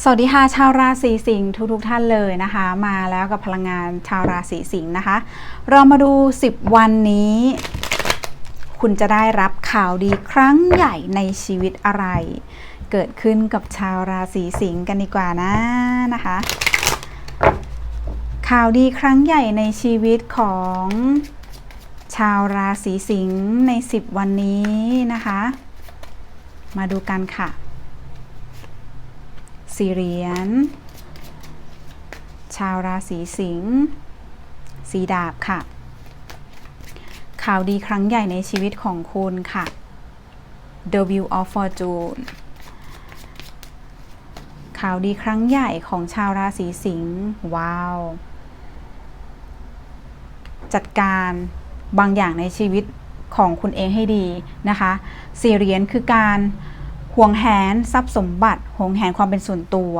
สวัสดีค่ะชาวราศีสิงห์ทุกทท่านเลยนะคะ มาแล้วกับพลังงานชาวราศีสิงห์นะคะ เรามาดู 10 วันนี้ คุณจะได้รับข่าวดีครั้งใหญ่ในชีวิตอะไร เกิดขึ้นกับชาวราศีสิงห์กันดีกว่านะนะคะ ข่าวดีครั้งใหญ่ในชีวิตของชาวราศีสิงห์ใน 10 วันนี้นะคะ มาดูกันค่ะ สี่เหรียญ ชาวราศีสิงห์สีดาบค่ะ ข่าวดีครั้งใหญ่ในชีวิตของคุณค่ะ The Wheel of Fortune ข่าวดีครั้งใหญ่ของชาวราศีสิงห์ว้าว จัดการบางอย่างในชีวิตของคุณเองให้ดีนะคะสี่เหรียญคือการ ห่วงแหนทรัพย์สมบัติ ห่วงแหนความเป็นส่วนตัว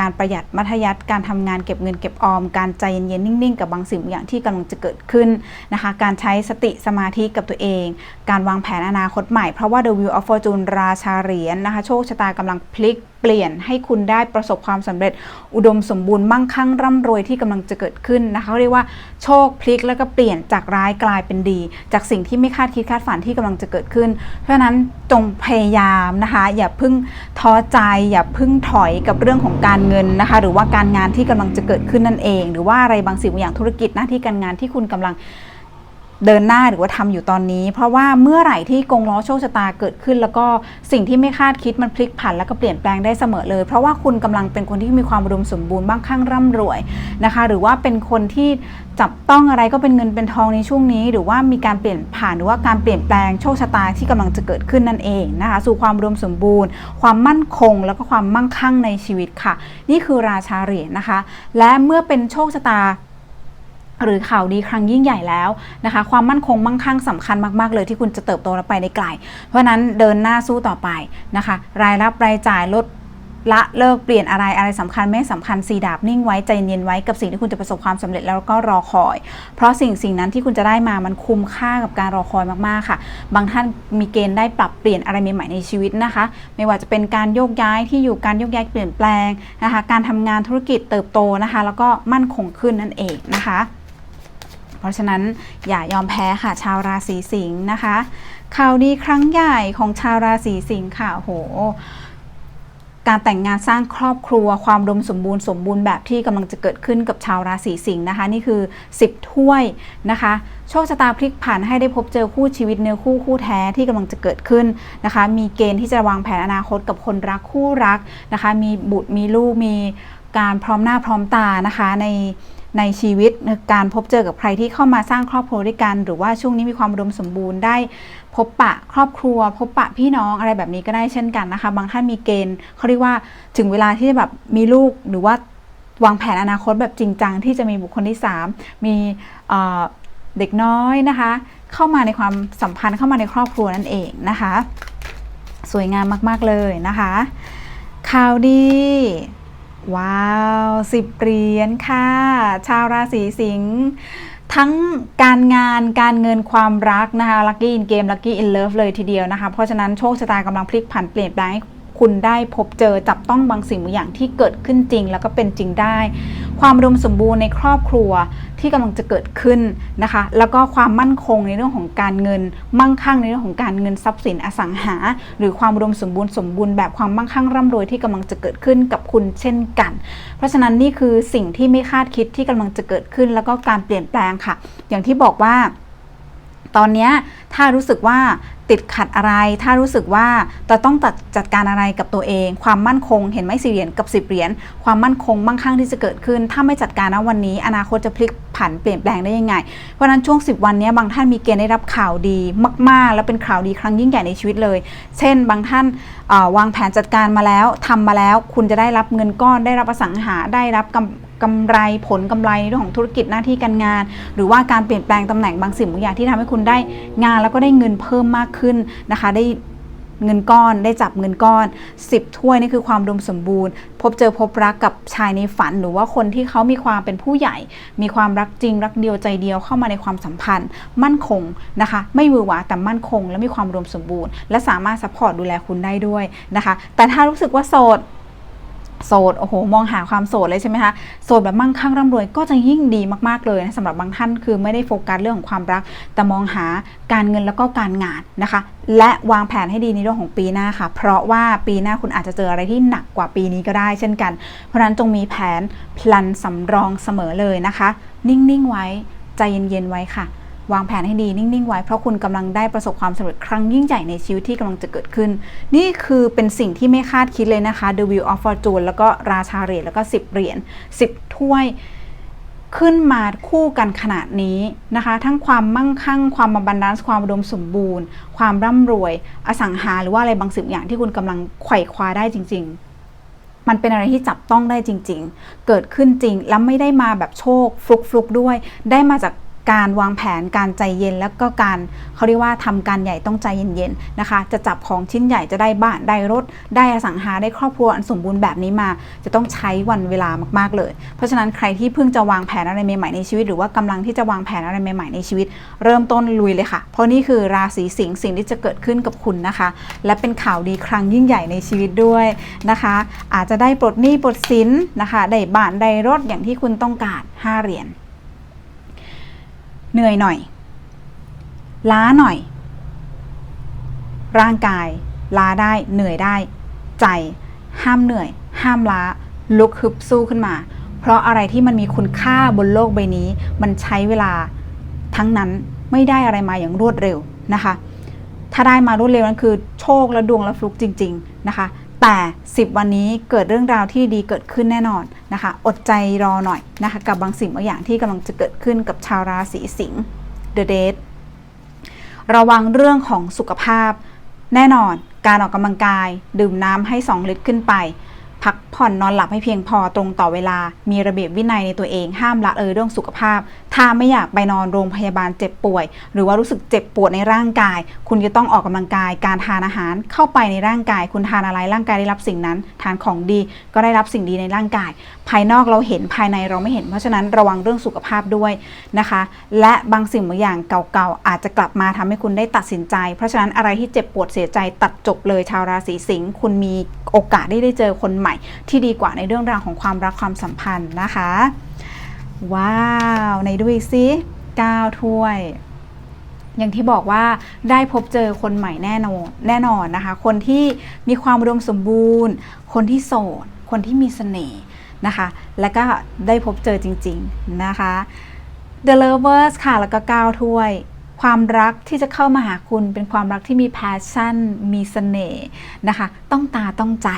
การประหยัดมัธยัติการทำงานเก็บเงินเก็บออม การใจเย็นๆนิ่งๆ กับบางสิ่งบางอย่างที่กำลังจะเกิดขึ้นนะคะ การใช้สติสมาธิกับตัวเอง การวางแผนอนาคตใหม่เพราะว่า The Wheel of Fortune ราชาเหรียญนะคะ โชคชะตากำลังพลิกเปลี่ยนให้คุณได้ประสบความสำเร็จอุดมสมบูรณ์มั่งคั่งร่ำรวยที่กำลังจะเกิดขึ้นนะคะเขาเรียกว่าโชคพลิกแล้วก็เปลี่ยนจากร้ายกลายเป็นดี จากสิ่งที่ไม่คาดคิดคาดฝันที่กำลังจะเกิดขึ้น เพราะฉะนั้นจงพยายามนะคะอย่าพึ่งท้อใจอย่าพึ่งถอยกับเรื่องของการเงินนะคะหรือว่าการงานที่กำลังจะเกิดขึ้นนั่นเอง หรือว่าอะไรบางสิ่งบางอย่างธุรกิจหน้าที่การงานที่คุณกำลัง เดินหน้าหรือว่าทำอยู่ตอนนี้ เพราะว่าเมื่อไหร่ที่กงล้อโชคชะตาเกิดขึ้น แล้วก็สิ่งที่ไม่คาดคิดมันพลิกผันแล้วก็เปลี่ยนแปลงได้เสมอเลย เพราะว่าคุณกำลังเป็นคนที่มีความอุดมสมบูรณ์บ้างข้างร่ำรวยนะคะ หรือว่าเป็นคนที่จับต้องอะไรก็เป็นเงินเป็นทองในช่วงนี้ หรือว่ามีการเปลี่ยนผ่านหรือว่าการเปลี่ยนแปลงโชคชะตาที่กำลังจะเกิดขึ้นนั่นเองนะคะสู่ความอุมสมบูรณ์ ความมั่นคง แล้วก็ความมั่งคั่งในชีวิตค่ะ นี่คือราชาเหรียญนะคะ และเมื่อเป็นโชคชะตา หรือข่าวดีครั้งยิ่งใหญ่แล้วนะคะ ความมั่นคงมั่งคั่งสำคัญมากๆเลยที่คุณจะเติบโตและไปได้ไกล เพราะนั้นเดินหน้าสู้ต่อไปนะคะ รายรับรายจ่ายลดละเลิกเปลี่ยนอะไรอะไรสำคัญไม่สำคัญสีดาบนิ่งไว้ใจเย็นไว้กับสิ่งที่คุณจะประสบความสำเร็จแล้วก็รอคอย เพราะสิ่งสิ่งนั้นที่คุณจะได้มามันคุ้มค่ากับการรอคอยมากๆค่ะ บางท่านมีเกณฑ์ได้ปรับเปลี่ยนอะไรใหม่ๆในชีวิตนะคะ ไม่ว่าจะเป็นการโยกย้ายที่อยู่การโยกย้ายเปลี่ยนแปลงนะคะ การทำงานธุรกิจเติบโตนะคะ แล้วก็มั่นคงขึ้นนั่นเองนะคะ เพราะฉะนั้นอย่ายอมแพ้ค่ะชาวราศีสิงห์นะคะข่าวดีครั้งใหญ่ของชาวราศีสิงห์ค่ะโหการแต่งงานสร้างครอบครัวความดมสมบูรณ์สมบูรณ์แบบที่กำลังจะเกิดขึ้นกับชาวราศีสิงห์นะคะ นี่คือ 10 ถ้วยนะคะ โชคชะตาพลิกผันให้ได้พบเจอคู่ชีวิตเนื้อคู่คู่แท้ที่กำลังจะเกิดขึ้นนะคะ มีเกณฑ์ที่จะวางแผนอนาคตกับคนรักคู่รักนะคะ มีบุตรมีลูกมีการพร้อมหน้าพร้อมตานะคะใน ในชีวิตการพบเจอกับใครที่เข้ามาสร้างครอบครัวด้วยกัน หรือว่าช่วงนี้มีความอุดมสมบูรณ์ได้ พบปะครอบครัว พบปะพี่น้องอะไรแบบนี้ก็ได้เช่นกันนะคะ บางท่านมีเกณฑ์เขาเรียกว่าถึงเวลาที่จะแบบมีลูกหรือว่าวางแผนอนาคตแบบจริงจังที่จะมีบุคคลที่ 3 มีเอ่อเด็กน้อยนะคะ เข้ามาในความสัมพันธ์เข้ามาในครอบครัวนั่นเองนะคะ สวยงามมาก ๆ เลยนะคะ ข่าวดี ว้าวสิบเหรียญค่ะ ชาวราศีสิงห์ทั้งการงานการเงินความรักนะคะลัคกี้อินเกมลัคกี้อินเลิฟเลยทีเดียวนะคะ เพราะฉะนั้นโชคชะตากำลังพลิกผันเปลี่ยนแปลง คุณได้พบเจอจับต้องบางสิ่งบางอย่างที่เกิดขึ้นจริง แล้วก็เป็นจริงได้ ความอุดมสมบูรณ์ในครอบครัวที่กำลังจะเกิดขึ้นนะคะ แล้วก็ความมั่นคงในเรื่องของการเงิน มั่งคั่งในเรื่องของการเงินทรัพย์สินอสังหา หรือความอุดมสมบูรณ์สมบูรณ์แบบความมั่งคั่งร่ำรวยที่กำลังจะเกิดขึ้นกับคุณเช่นกัน เพราะฉะนั้นนี่คือสิ่งที่ไม่คาดคิดที่กำลังจะเกิดขึ้น แล้วก็การเปลี่ยนแปลงค่ะ อย่างที่บอกว่าตอนนี้ถ้ารู้สึกว่า ติดขัดอะไร ถ้ารู้สึกว่าจะต้องตัดจัดการอะไรกับตัวเอง ความมั่นคงเห็นไหมสี่เหรียญกับสิบเหรียญความมั่นคงมั่งคั่งที่จะเกิดขึ้น ถ้าไม่จัดการนะวันนี้ อนาคตจะพลิกผันเปลี่ยนแปลงได้ยังไง เพราะนั้นช่วง 10 วันนี้บางท่านมีเกณฑ์ได้รับข่าวดีมาก ๆ และเป็นข่าวดีครั้งยิ่งใหญ่ในชีวิตเลย เช่น บางท่านวางแผนจัดการมาแล้วทำมาแล้ว คุณจะได้รับเงินก้อนได้รับอสังหาได้รับกำ กำไรผลกำไรในเรื่องของธุรกิจหน้าที่การงาน หรือว่าการเปลี่ยนแปลงตำแหน่งบางสิ่งบางอย่างที่ทำให้คุณได้งานแล้วก็ได้เงินเพิ่มมากขึ้นนะคะ ได้เงินก้อนได้จับเงินก้อน 10 ถ้วยนี่คือความดมสมบูรณ์ พบเจอพบรักกับชายในฝัน หรือว่าคนที่เขามีความเป็นผู้ใหญ่ มีความรักจริง รักเดียวใจเดียวเข้ามาในความสัมพันธ์ มั่นคงนะคะ ไม่หวือหวาแต่มั่นคง และมีความอุดมสมบูรณ์ และสามารถซัพพอร์ตดูแลคุณได้ด้วยนะคะ แต่ถ้ารู้สึกว่าโสด โสดโอ้โหมองหาความโสดเลยใช่ไหมคะโสดแบบมั่งคั่งร่ำรวยก็จะยิ่งดีมากๆเลยนะสำหรับบางท่านคือไม่ได้โฟกัสเรื่องของความรัก แต่มองหาการเงินแล้วก็การงานนะคะ และวางแผนให้ดีในเรื่องของปีหน้าค่ะ เพราะว่าปีหน้าคุณอาจจะเจออะไรที่หนักกว่าปีนี้ก็ได้ เช่นกัน เพราะฉะนั้นจงมีแผนพลันสำรองเสมอเลยนะคะ นิ่งๆไว้ใจเย็นๆไว้ค่ะ วางแผนให้ดีนิ่ง ๆ ไว้ เพราะคุณกำลังได้ประสบความสำเร็จครั้งยิ่งใหญ่ในชีวิตที่กำลังจะเกิดขึ้น นี่คือเป็นสิ่งที่ไม่คาดคิดเลยนะคะ The Wheel of Fortune แล้วก็ราชาเหรียญแล้วก็ 10 เหรียญ10 ถ้วยขึ้นมาคู่กันขนาดนี้นะคะ ทั้งความมั่งคั่ง ความบันดาลความอุดมสมบูรณ์ ความร่ำรวย อสังหาหรือว่าอะไรบางสิ่งอย่างที่คุณกำลังไขว่คว้าได้จริง ๆ มันเป็นอะไรที่จับต้องได้จริง ๆ เกิดขึ้นจริง แล้วไม่ได้มาแบบโชคฟลุกๆด้วย ได้มาจาก การวางแผนการใจเย็น แล้วก็การเขาเรียกว่าทำการใหญ่ต้องใจเย็นๆนะคะ จะจับของชิ้นใหญ่จะได้บ้านได้รถ ได้อสังหาได้ครอบครัวอันสมบูรณ์แบบนี้มา จะต้องใช้วันเวลามากๆเลย เพราะฉะนั้นใครที่เพิ่งจะวางแผนอะไรใหม่ๆในชีวิต หรือว่ากำลังที่จะวางแผนอะไรใหม่ๆในชีวิต เริ่มต้นลุยเลยค่ะ เพราะนี่คือราศีสิงห์สิ่งที่จะเกิดขึ้นกับคุณนะคะ และเป็นข่าวดีครั้งยิ่งใหญ่ในชีวิตด้วยนะคะ อาจจะได้ปลดหนี้ปลดสินนะคะได้บ้านได้รถอย่างที่คุณต้องการห้าเหรียญ เหนื่อยหน่อย ล้าหน่อย ร่างกาย ล้าได้เหนื่อยได้ ใจ ห้ามเหนื่อย ห้ามล้า ลุกฮึบสู้ขึ้นมา เพราะอะไรที่มันมีคุณค่าบนโลกใบนี้ มันใช้เวลาทั้งนั้นไม่ได้อะไรมาอย่างรวดเร็วนะคะ ถ้าได้มารวดเร็วนั้นคือโชคและดวงและฟลุกจริง ๆ นะคะ แต่ 10 วันนี้เกิดเรื่องราวที่ดีเกิดขึ้นแน่นอนนะคะ อดใจรอหน่อยนะคะ กับบางสิ่งบางอย่างที่กำลังจะเกิดขึ้นกับชาวราศีสิงห์ The Date ระวังเรื่องของสุขภาพ แน่นอนการออกกำลังกาย ดื่มน้ำให้ 2 ลิตรขึ้นไป พักผ่อนนอนหลับให้เพียงพอตรงต่อเวลา มีระเบียบวินัยในตัวเองห้ามละเลยเรื่องสุขภาพถ้าไม่อยากไปนอนโรงพยาบาลเจ็บป่วย หรือว่ารู้สึกเจ็บปวดในร่างกาย คุณจะต้องออกกำลังกาย การทานอาหารเข้าไปในร่างกาย คุณทานอะไรร่างกายได้รับสิ่งนั้น ทานของดีก็ได้รับสิ่งดีในร่างกาย ภายนอกเราเห็นภายในเราไม่เห็น เพราะฉะนั้นระวังเรื่องสุขภาพด้วยนะคะ และบางสิ่งบางอย่างเก่าๆอาจจะกลับมาทำให้คุณได้ตัดสินใจ เพราะฉะนั้นอะไรที่เจ็บปวดเสียใจตัดจบเลยชาวราศีสิงห์คุณมีโอกาสได้ได้เจอคนใหม่ ที่ดีกว่าในเรื่องราวของความรักความสัมพันธ์นะคะ ว้าวในดูอีกซิ9ถ้วย อย่างที่บอกว่าได้พบเจอคนใหม่แน่นอนแน่นอนนะคะ คนที่มีความอุดมสมบูรณ์ คนที่โสด คนที่มีเสน่ห์นะคะ แล้วก็ได้พบเจอจริง ๆ นะคะ The Lovers ค่ะ แล้วก็9ถ้วย ความรักที่จะเข้ามาหาคุณเป็นความรักที่มี passion มีเสน่ห์นะคะ ต้องตาต้องใจ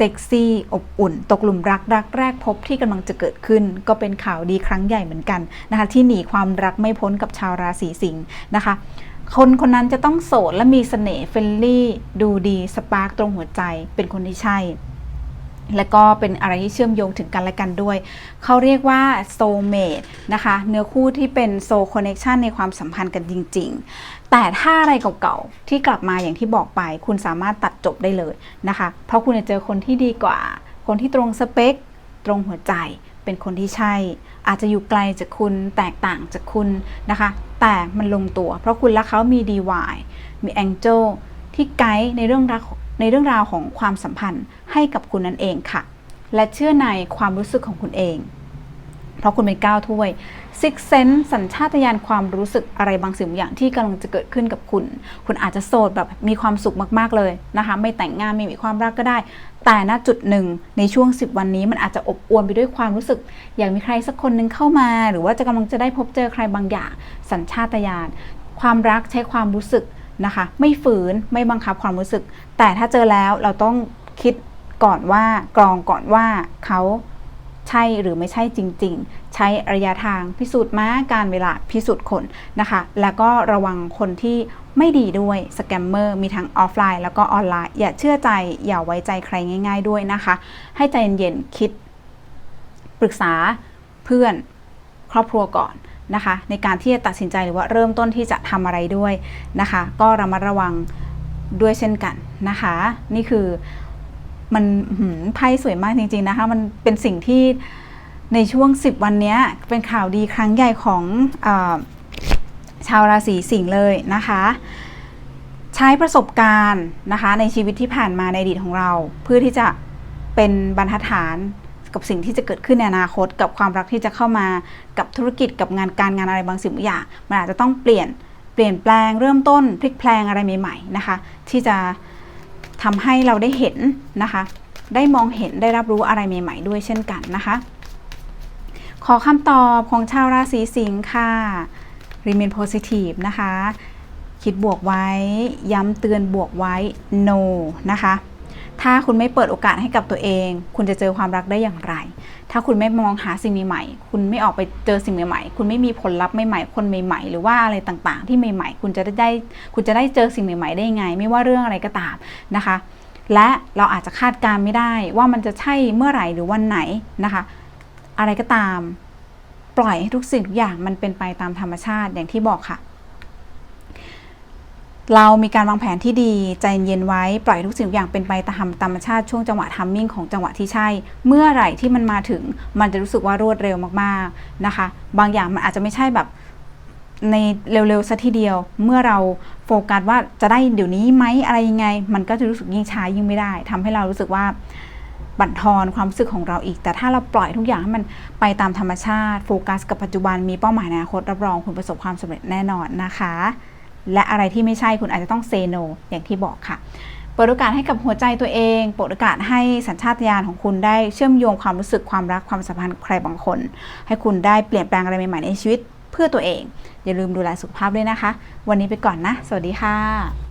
เซ็กซี่อบอุ่น ตกหลุมรักรักแรกพบที่กำลังจะเกิดขึ้น ก็เป็นข่าวดีครั้งใหญ่เหมือนกันนะคะ ที่หนีความรักไม่พ้นกับชาวราศีสิงห์นะคะคนคนนั้นจะต้องโสดและมีเสน่ห์เฟลลี่ ดูดีสปาร์กตรงหัวใจเป็นคนที่ใช่ และก็เป็นอะไรที่เชื่อมโยงถึงกันและกันด้วย เขาเรียกว่าโซเมดนะคะ เนื้อคู่ที่เป็นโซคอนเน c ชันในความสัมพันธ์กันจริง ๆ แต่ถ้าอะไรเก่าๆ ที่กลับมาอย่างที่บอกไป คุณสามารถตัดจบได้เลยนะคะ เพราะคุณจะเจอคนที่ดีกว่า คนที่ตรงสเปค ตรงหัวใจ เป็นคนที่ใช่ อาจจะอยู่ไกลจากคุณ แตกต่างจากคุณนะคะ แต่มันลงตัว เพราะคุณและเขามีดีวายมีแองเจลที่ไกด์ในเรื่องรัก ในเรื่องราวของความสัมพันธ์ให้กับคุณนั่นเองค่ะ และเชื่อในความรู้สึกของคุณเอง เพราะคุณเป็นก้าวถ้วยซิกเซนสัญชาตญาณความรู้สึกอะไรบางสิ่งบางอย่างที่กำลังจะเกิดขึ้นกับคุณ คุณอาจจะโสดแบบมีความสุขมากๆเลยนะคะ ไม่แต่งงานไม่มีความรักก็ได้ แต่ณจุดหนึ่งในช่วง 10 วันนี้มันอาจจะอบอวลไปด้วยความรู้สึก อยากมีใครสักคนหนึ่งเข้ามา หรือว่าจะกำลังจะได้พบเจอใครบางอย่าง สัญชาตญาณความรักใช้ความรู้สึก นะคะ ไม่ฝืนไม่บังคับความรู้สึก แต่ถ้าเจอแล้วเราต้องคิดก่อนว่ากรองก่อนว่าเขาใช่หรือไม่ใช่จริง ๆ ใช้ระยะทางพิสูจน์ม้าการเวลาพิสูจน์คนนะคะ แล้วก็ระวังคนที่ไม่ดีด้วยสแกมเมอร์มีทั้งออฟไลน์แล้วก็ออนไลน์ อย่าเชื่อใจอย่าไว้ใจใครง่าย ๆ ด้วยนะคะ ให้ใจเย็นๆคิดปรึกษาเพื่อนครอบครัวก่อน นะคะ ในการที่จะตัดสินใจหรือว่าเริ่มต้นที่จะทำอะไรด้วยนะคะ ก็ระมัดระวังด้วยเช่นกันนะคะ นี่คือมันไพ่สวยมากจริง ๆนะคะ มันเป็นสิ่งที่ในช่วง 10 วันนี้เป็นข่าวดีครั้งใหญ่ของอชาวราศีสิงห์เลยนะคะ ใช้ประสบการณ์นะคะในชีวิตที่ผ่านมาในอดีตของเรา เพื่อที่จะเป็นบรรทัดฐาน กับสิ่งที่จะเกิดขึ้นในอนาคต กับความรักที่จะเข้ามากับธุรกิจกับงานการงานอะไรบางสิ่งบางอย่างมันอาจจะต้องเปลี่ยนเปลี่ยนแปลงเริ่มต้นพลิกแพลงอะไรใหม่ๆนะคะ ที่จะทำให้เราได้เห็นนะคะ ได้มองเห็นได้รับรู้อะไรใหม่ ๆ ด้วยเช่นกันนะคะ ขอคำตอบของชาวราศีสิงค์ค่ะ remain positive นะคะ คิดบวกไว้ ย้ำเตือนบวกไว้ no นะคะ ถ้าคุณไม่เปิดโอกาสให้กับตัวเอง คุณจะเจอความรักได้อย่างไร ถ้าคุณไม่มองหาสิ่งใหม่ๆ คุณไม่ออกไปเจอสิ่งใหม่ๆ คุณไม่มีผลลัพธ์ใหม่ๆ คนใหม่ๆ หรือว่าอะไรต่างๆ ที่ใหม่ๆ คุณจะได้ คุณจะได้เจอสิ่งใหม่ๆ ได้ยังไง ไม่ว่าเรื่องอะไรก็ตามนะคะ และเราอาจจะคาดการณ์ไม่ได้ว่ามันจะใช่เมื่อไหร่หรือวันไหนนะคะ อะไรก็ตาม ปล่อยให้ทุกสิ่งทุกอย่างมันเป็นไปตามธรรมชาติอย่างที่บอกค่ะ เรามีการวางแผนที่ดี ใจเย็นไว้ ปล่อยทุกสิ่งทุกอย่างเป็นไปตามธรรมชาติช่วงจังหวะทัมมิ่งของจังหวะที่ใช่ เมื่อไหร่ที่มันมาถึงมันจะรู้สึกว่ารวดเร็วมากๆนะคะ บางอย่างมันอาจจะไม่ใช่แบบในเร็วๆซะทีเดียว เมื่อเราโฟกัสว่าจะได้เดี๋ยวนี้ไหมอะไรยังไง มันก็จะรู้สึกยิ่งช้ายิ่งไม่ได้ทำให้เรารู้สึกว่าบั่นทอนความรู้สึกของเราอีก แต่ถ้าเราปล่อยทุกอย่างให้มันไปตามธรรมชาติ โฟกัสกับปัจจุบันมีเป้าหมายในอนาคตรับรองคุณประสบความสำเร็จแน่นอนนะคะ และอะไรที่ไม่ใช่คุณอาจจะต้องเซโนอย่างที่บอกค่ะเปิดโอกาสให้กับหัวใจตัวเองเปิดโอกาสให้สัญชาตญาณของคุณได้เชื่อมโยงความรู้สึกความรักความสัมพันธ์ใครบางคน ให้คุณได้เปลี่ยนแปลงอะไรใหม่ๆในชีวิตเพื่อตัวเอง อย่าลืมดูแลสุขภาพด้วยนะคะ วันนี้ไปก่อนนะ สวัสดีค่ะ